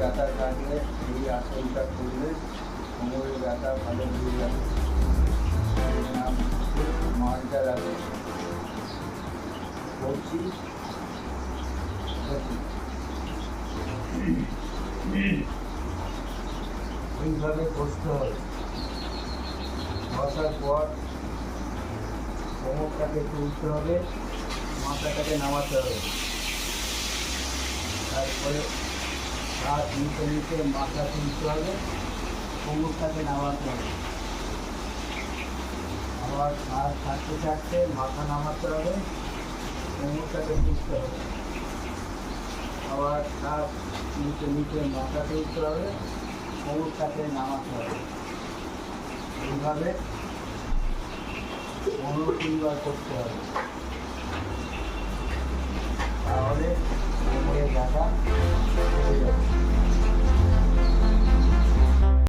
ব্যথা থাকলে এই আসনটা করলে কোমরের ব্যথা ভালো হয়ে যাবে। নাম মালটার আসন করছি। এইভাবে বসতে হবে বসার পর কোমরটাকে তুলতে হবে, মাথাটাকে নামাতে হবে। তারপরে হাত নিচে নিচে মাথা তুলতে হবে, কোমরটাকে নামাতে হবে। আবার হাত ছাড়তে ছাড়তে মাথা নামাতে হবে, কোমরটাকে তুলতে হবে। আবার হাত নিচে নিচে মাথা তুলতে হবে, কোমরটাকে নামাতে হবে। এইভাবে পনেরো তিনবার করতে হবে।